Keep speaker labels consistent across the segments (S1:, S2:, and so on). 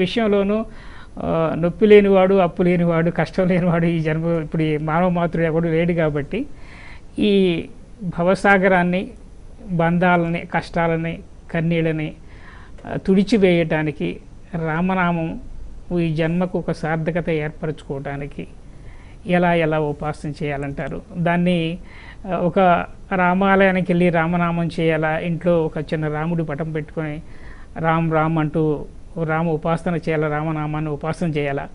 S1: విషయంలోనూ నొప్పి లేనివాడు అప్పు లేనివాడు కష్టం లేనివాడు ఈ జన్మ ఇప్పుడు ఈ మానవ మాతృడు ఎవడు లేడు కాబట్టి ఈ భవసాగరాన్ని బంధాలని కష్టాలని కన్నీళ్ళని తుడిచివేయటానికి రామనామం ఈ జన్మకు ఒక సార్థకత ఏర్పరచుకోవటానికి ఎలా ఎలా ఉపాసన చేయాలంటారు? దాన్ని ఒక రామాలయానికి వెళ్ళి రామనామం చేయాలా? ఇంట్లో ఒక చిన్న రాముడి పటం పెట్టుకొని రామ్ రామ్ అంటూ రామ ఉపాసన చేయాలా రామనామాన్ని ఉపాసన చేయాలా?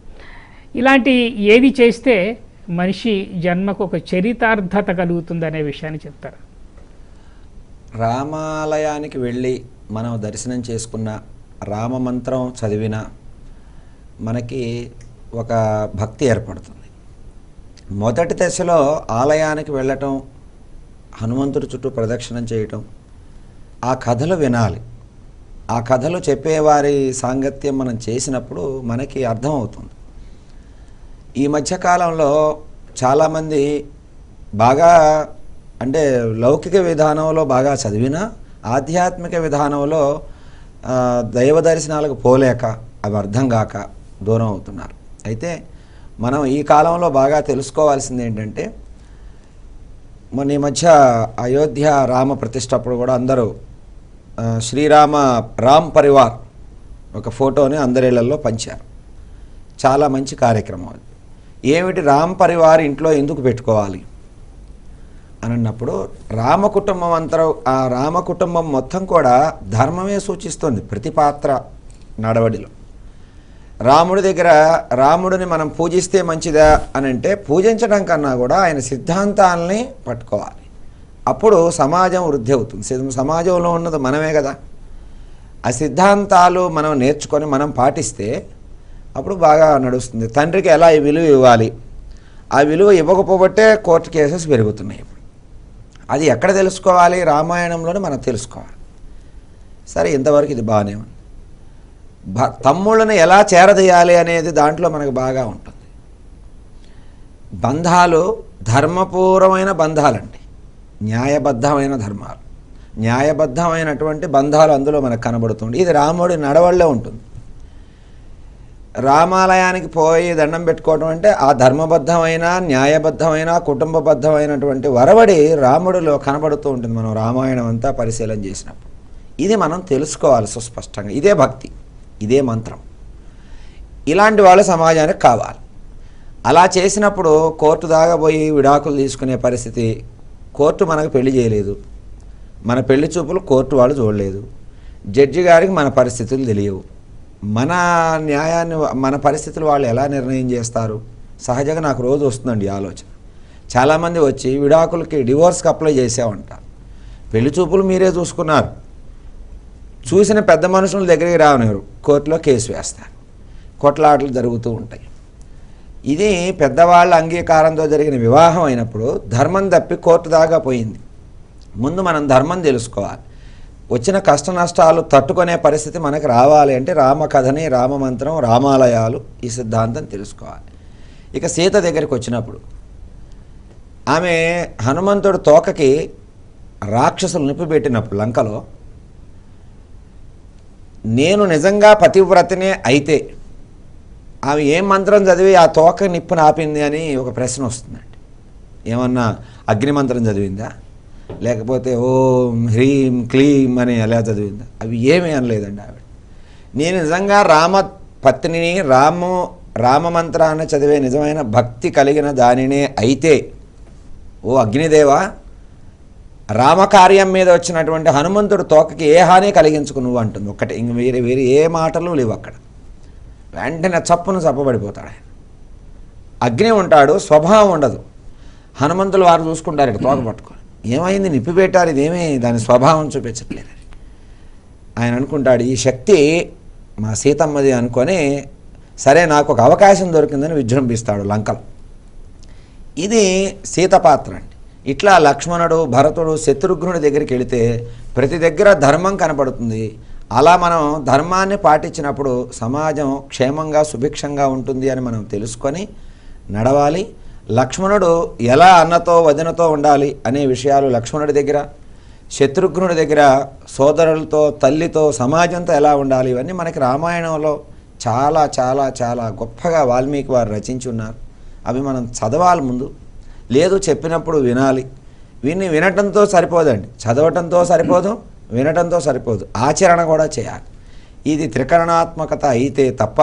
S1: ఇలాంటి ఏది చేస్తే మనిషి జన్మకు ఒక చరితార్థత కలుగుతుంది అనే విషయాన్ని చెప్తారు.
S2: రామాలయానికి వెళ్ళి మనం దర్శనం చేసుకున్న రామ మంత్రం చదివిన మనకి ఒక భక్తి ఏర్పడుతుంది. మొదటి దశలో ఆలయానికి వెళ్ళటం హనుమంతుడి చుట్టూ ప్రదక్షిణం చేయటం ఆ కథలు వినాలి. ఆ కథలు చెప్పేవారి సాంగత్యం మనం చేసినప్పుడు మనకి అర్థమవుతుంది ఈ మధ్యకాలంలో చాలామంది బాగా అంటే లౌకిక విధానంలో బాగా చదివినా ఆధ్యాత్మిక విధానంలో దైవ దర్శనాలకు పోలేక అవి అర్థం కాక దూరం అవుతున్నారు. అయితే మనం ఈ కాలంలో బాగా తెలుసుకోవాల్సింది ఏంటంటే మొన్న ఈ మధ్య అయోధ్య రామ ప్రతిష్ట అప్పుడు కూడా అందరూ శ్రీరామ రామ్ పరివార్ ఒక ఫోటోని అందరిళ్ళలో పంచారు. చాలా మంచి కార్యక్రమం అది. ఏమిటి రామ్ పరివార్ ఇంట్లో ఎందుకు పెట్టుకోవాలి? అని అన్నప్పుడు రామ కుటుంబం అంతా ఆ రామ కుటుంబం మొత్తం కూడా ధర్మమే సూచిస్తుంది ప్రతి పాత్ర నడవడిలో. రాముడి దగ్గర రాముడిని మనం పూజిస్తే మంచిదా అని అంటే పూజించడం కన్నా కూడా ఆయన సిద్ధాంతాలని పట్టుకోవాలి. అప్పుడు సమాజం వృద్ధి అవుతుంది. సమాజంలో ఉన్నది మనమే కదా. ఆ సిద్ధాంతాలు మనం నేర్చుకొని మనం పాటిస్తే అప్పుడు బాగా నడుస్తుంది. తండ్రికి ఎలా ఈ విలువ ఇవ్వాలి? ఆ విలువ ఇవ్వకపోబట్టే కోర్టు కేసెస్ పెరుగుతున్నాయి ఇప్పుడు. అది ఎక్కడ తెలుసుకోవాలి? రామాయణంలోనే మనం తెలుసుకోవాలి. సరే ఇంతవరకు ఇది బాగానే ఉంది. భ తమ్ముళ్ళని ఎలా చేరదీయాలి అనేది దాంట్లో మనకు బాగా ఉంటుంది. బంధాలు ధర్మపూర్వమైన బంధాలండి. న్యాయబద్ధమైన ధర్మాలు. న్యాయబద్ధమైనటువంటి బంధాలు అందులో మనకు కనబడుతుంది ఇది రాముడి నడవళ్ళే ఉంటుంది. రామాలయానికి పోయి దండం పెట్టుకోవడం అంటే ఆ ధర్మబద్ధమైన న్యాయబద్ధమైన కుటుంబబద్ధమైనటువంటి వరవడి రాముడిలో కనబడుతూ ఉంటుంది. మనం రామాయణం అంతా పరిశీలన చేసినప్పుడు. ఇది మనం తెలుసుకోవాలి సుస్పష్టంగా. ఇదే భక్తి. ఇదే మంత్రం. ఇలాంటి వాళ్ళు సమాజానికి కావాలి. అలా చేసినప్పుడు కోర్టు దాగబోయి విడాకులు తీసుకునే పరిస్థితి కోర్టు మనకు పెళ్ళి చేయలేదు. మన పెళ్ళి చూపులు కోర్టు వాళ్ళు చూడలేదు. జడ్జి గారికి మన పరిస్థితులు తెలియవు. మన న్యాయాన్ని మన పరిస్థితులు వాళ్ళు ఎలా నిర్ణయం చేస్తారు? సహజంగా నాకు రోజు వస్తుందండి ఆలోచన. చాలామంది వచ్చి విడాకులకి డివోర్స్కి అప్లై చేసామంటారు పెళ్ళి చూపులు మీరే చూసుకున్నారు. చూసిన పెద్ద మనుషుల దగ్గరికి రావనివ్వరు కోర్టులో కేసు వేస్తారు. కొట్లాటలు జరుగుతూ ఉంటాయి. ఇది పెద్దవాళ్ళ అంగీకారంతో జరిగిన వివాహం అయినప్పుడు ధర్మం తప్పి కోర్టు దాకా పోయింది. ముందు మనం ధర్మం తెలుసుకోవాలి. వచ్చిన కష్ట నష్టాలు తట్టుకునే పరిస్థితి మనకు రావాలి అంటే రామకథని రామమంత్రం రామాలయాలు ఈ సిద్ధాంతం తెలుసుకోవాలి. ఇక సీత దగ్గరికి వచ్చినప్పుడు ఆమె హనుమంతుడు తోకకి రాక్షసులు నిప్పిపెట్టినప్పుడు లంకలో నేను నిజంగా పతివ్రతనే అయితే ఆమె ఏం మంత్రం చదివి ఆ తోక నిప్పును ఆపింది అని ఒక ప్రశ్న వస్తుందండి. ఏమన్నా అగ్ని మంత్రం చదివిందా? లేకపోతే ఓం హ్రీం క్లీం అని ఎలా చదివిందా? అవి ఏమీ అనలేదండి ఆవిడ. నేను నిజంగా రామ పత్నిని రాము రామ మంత్రాన్ని చదివే నిజమైన భక్తి కలిగిన దానినే అయితే ఓ అగ్నిదేవా రామకార్యం మీద వచ్చినటువంటి హనుమంతుడు తోకకి ఏ హాని కలిగించుకు నువ్వు అంటుంది. ఒక్కటే ఇంక వేరే వేరే ఏ మాటలు లేవు అక్కడ. వెంటనే చప్పును చప్పబడిపోతాడు ఆయన. అగ్ని ఉంటాడు స్వభావం ఉండదు. హనుమంతులు వారు చూసుకుంటారు ఇక్కడ తోక పట్టుకొని. ఏమైంది? నిప్పి పెట్టారు ఇదేమీ? దాని స్వభావం చూపించట్లేదు. ఆయన అనుకుంటాడు ఈ శక్తి మా సీతమ్మది అనుకొని సరే నాకు ఒక అవకాశం దొరికిందని విజృంభిస్తాడు లంకలో. ఇది సీత పాత్ర అండి. ఇట్లా లక్ష్మణుడు భరతుడు శత్రుఘ్నుడి దగ్గరికి వెళితే ప్రతి దగ్గర ధర్మం కనపడుతుంది. అలా మనం ధర్మాన్ని పాటించినప్పుడు సమాజం క్షేమంగా సుభిక్షంగా ఉంటుంది అని మనం తెలుసుకొని నడవాలి. లక్ష్మణుడు ఎలా అన్నతో వదినతో ఉండాలి అనే విషయాలు లక్ష్మణుడి దగ్గర శత్రుఘ్నుడి దగ్గర సోదరులతో తల్లితో సమాజంతో ఎలా ఉండాలి ఇవన్నీ మనకి రామాయణంలో చాలా చాలా చాలా గొప్పగా వాల్మీకి వారు రచించి ఉన్నారు. అవి మనం చదవాలి ముందు. లేదు చెప్పినప్పుడు వినాలి. విని వినటంతో సరిపోదండి. చదవటంతో సరిపోదు. వినటంతో సరిపోదు. ఆచరణ కూడా చేయాలి. ఇది త్రికరణాత్మకత అయితే తప్ప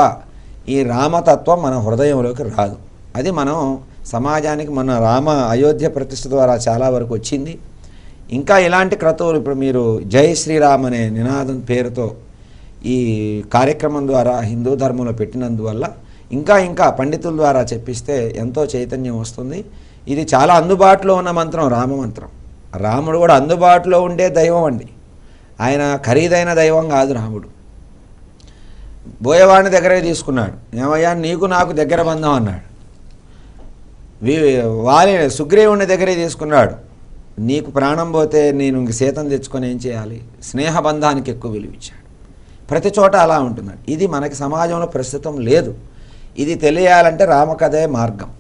S2: ఈ రామతత్వం మన హృదయంలోకి రాదు. అది మనం సమాజానికి మన రామ అయోధ్య ప్రతిష్ట ద్వారా చాలా వరకు వచ్చింది. ఇంకా ఇలాంటి క్రతువులు ఇప్పుడు మీరు జై శ్రీరామ్ అనే నినాదం పేరుతో ఈ కార్యక్రమం ద్వారా హిందూ ధర్మంలో పెట్టినందువల్ల ఇంకా ఇంకా పండితుల ద్వారా చెప్పిస్తే ఎంతో చైతన్యం వస్తుంది. ఇది చాలా అందుబాటులో ఉన్న మంత్రం రామ మంత్రం. రాముడు కూడా అందుబాటులో ఉండే దైవం అండి. ఆయన ఖరీదైన దైవం కాదు రాముడు. బోయవాడిని దగ్గరే తీసుకున్నాడు. ఏమయ్యా నీకు నాకు దగ్గర బంధం అన్నాడు. వాలి సుగ్రీవుని దగ్గరే తీసుకున్నాడు. నీకు ప్రాణం పోతే నేను ఇంక సీతం తెచ్చుకొని ఏం చేయాలి? స్నేహబంధానికి ఎక్కువ విలువ ఇచ్చాడు. ప్రతి చోట అలా ఉంటున్నాడు. ఇది మనకి సమాజంలో ప్రస్తుతం లేదు. ఇది తెలియాలంటే రామకథే మార్గం.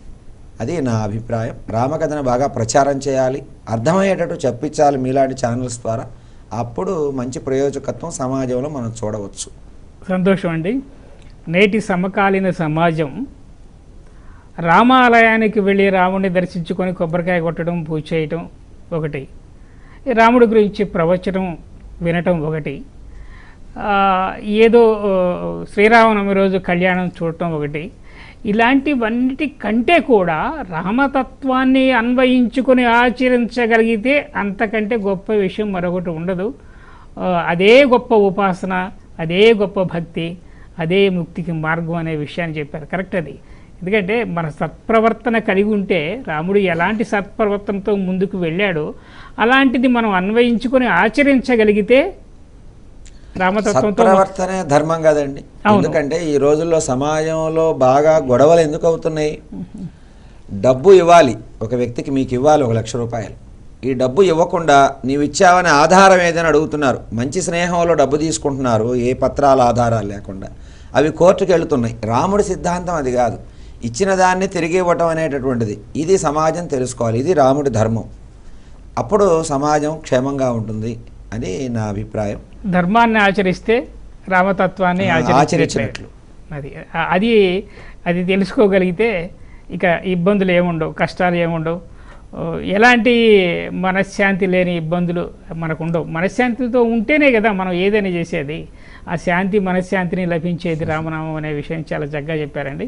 S2: అది నా అభిప్రాయం. రామకథను బాగా ప్రచారం చేయాలి. అర్థమయ్యేటట్టు చెప్పించాలి మీలాంటి ఛానల్స్ ద్వారా. అప్పుడు మంచి ప్రయోజకత్వం సమాజంలో మనం చూడవచ్చు.
S1: సంతోషం అండి నేటి సమకాలీన సమాజం రామాలయానికి వెళ్ళి రాముడిని దర్శించుకొని కొబ్బరికాయ కొట్టడం పూజ చేయటం ఒకటి. రాముడి గురించి ప్రవచనం వినటం ఒకటి. ఏదో శ్రీరామనవమి రోజు కళ్యాణం చూడటం ఒకటి. ఇలాంటివన్నిటి కంటే కూడా రామతత్వాన్ని అన్వయించుకొని ఆచరించగలిగితే అంతకంటే గొప్ప విషయం మరొకటి ఉండదు. అదే గొప్ప ఉపాసన అదే గొప్ప భక్తి అదే ముక్తికి మార్గం అనే విషయాన్ని చెప్పారు. కరెక్ట్ అది. ఎందుకంటే మన సత్ప్రవర్తన కలిగి ఉంటే రాముడు ఎలాంటి సత్ప్రవర్తనతో ముందుకు వెళ్ళాడో అలాంటిది మనం అన్వయించుకొని ఆచరించగలిగితే
S2: సత్ప్రవర్తనే ధర్మం కదండి. ఎందుకంటే ఈ రోజుల్లో సమాజంలో బాగా గొడవలు ఎందుకు అవుతున్నాయి డబ్బు ఇవ్వాలి. ఒక వ్యక్తికి మీకు ఇవ్వాలి ఒక లక్ష రూపాయలు. ఈ డబ్బు ఇవ్వకుండా నీవు ఇచ్చావనే ఆధారం ఏదైనా అడుగుతున్నారు. మంచి స్నేహంలో డబ్బు తీసుకుంటున్నారు. ఏ పత్రాల ఆధారాలు లేకుండా. అవి కోర్టుకు వెళుతున్నాయి. రాముడి సిద్ధాంతం అది కాదు. ఇచ్చిన దాన్ని తిరిగి ఇవ్వటం అనేటటువంటిది. ఇది సమాజం తెలుసుకోవాలి. ఇది రాముడి ధర్మం. అప్పుడు సమాజం క్షేమంగా ఉంటుంది అని నా అభిప్రాయం.
S1: ధర్మాన్ని ఆచరిస్తే రామతత్వాన్ని ఆచరించినట్లు. అది అది అది తెలుసుకోగలిగితే ఇక ఇబ్బందులు ఏముండవు కష్టాలు ఏముండవు. ఎలాంటి మనశ్శాంతి లేని ఇబ్బందులు మనకు ఉండవు మనశ్శాంతితో ఉంటేనే కదా మనం ఏదైనా చేసేది. ఆ శాంతి మనశ్శాంతిని లభించేది రామనామం అనే విషయం చాలా చక్కగా చెప్పారండి.